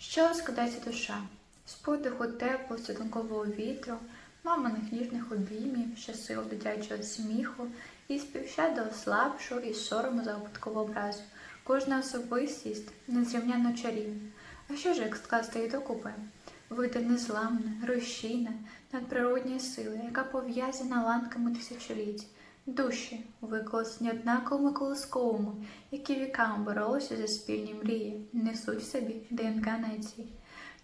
Що складається душа? З подиху теплого світанкового вітру, маминих ніжних обіймів, щасливо дитячого сміху і співщаду слабшого і сорому за образу. Кожна особистість незрівняно чарівна. А що ж як скласти її докупи? Вийде незламна, рушійна, надприродні сили, яка пов'язана ланками тисячоліть. Душі, виколосні однаковими колосковими, які віками боролися за спільні мрії, несуть в собі ДНК нації.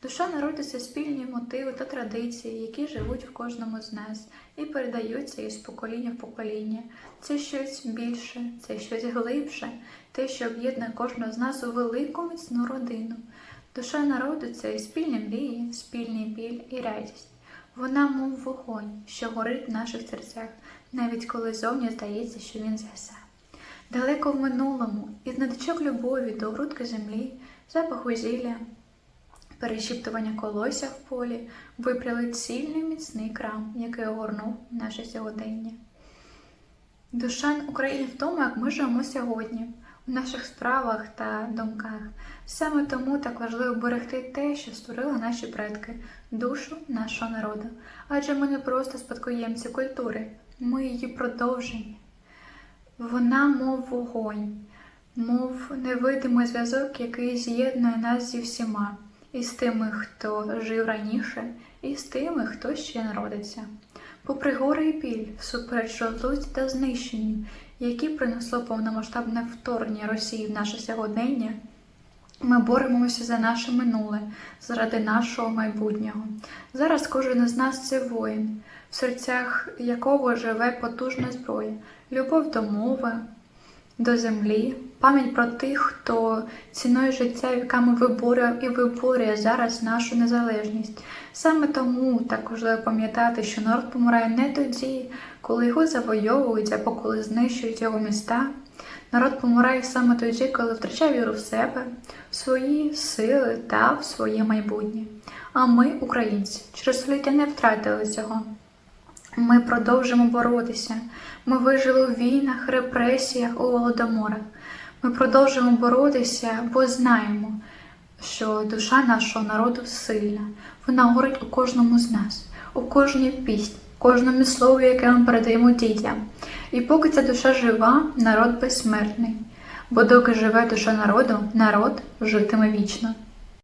Душа народу це спільні мотиви та традиції, які живуть в кожному з нас і передаються із покоління в покоління. Це щось більше, це щось глибше, те, що об'єднує кожного з нас у велику міцну родину. Душа народу це і спільні мрії, спільний біль і радість. Вона, мов вогонь, що горить в наших серцях, навіть коли зовні здається, що він згаса. Далеко в минулому, із ниточок любові до грудки землі, запаху зілля, перешіптування колося в полі, випряли цільний міцний крам, який огорнув наше сьогодення. Душа України в тому, як ми живемо сьогодні, у наших справах та думках. Саме тому так важливо берегти те, що створили наші предки, душу нашого народу. Адже ми не просто спадкоємці культури, ми її продовження. Вона, мов вогонь, мов невидимий зв'язок, який з'єднує нас зі всіма, і з тими, хто жив раніше, і з тими, хто ще народиться. Попри гори і біль, всупереч розлуці та знищенню, які принесло повномасштабне вторгнення Росії в наше сьогодення, ми боремося за наше минуле, заради нашого майбутнього. Зараз кожен із нас це воїн, в серцях якого живе потужна зброя, любов до мови, до землі, пам'ять про тих, хто ціною життя віками виборював і виборює зараз нашу незалежність. Саме тому так важливо пам'ятати, що народ помирає не тоді, коли його завойовують або коли знищують його міста. Народ помирає саме тоді, коли втрачає віру в себе, в свої сили та в своє майбутнє. А ми, українці, через століття не втратили цього. Ми продовжимо боротися. Ми вижили у війнах, репресіях, у голодоморах. Ми продовжуємо боротися, бо знаємо, що душа нашого народу сильна. Вона горить у кожному з нас, у кожній пісні, кожному слові, яке ми передаємо дітям. І поки ця душа жива, народ безсмертний. Бо доки живе душа народу, народ житиме вічно.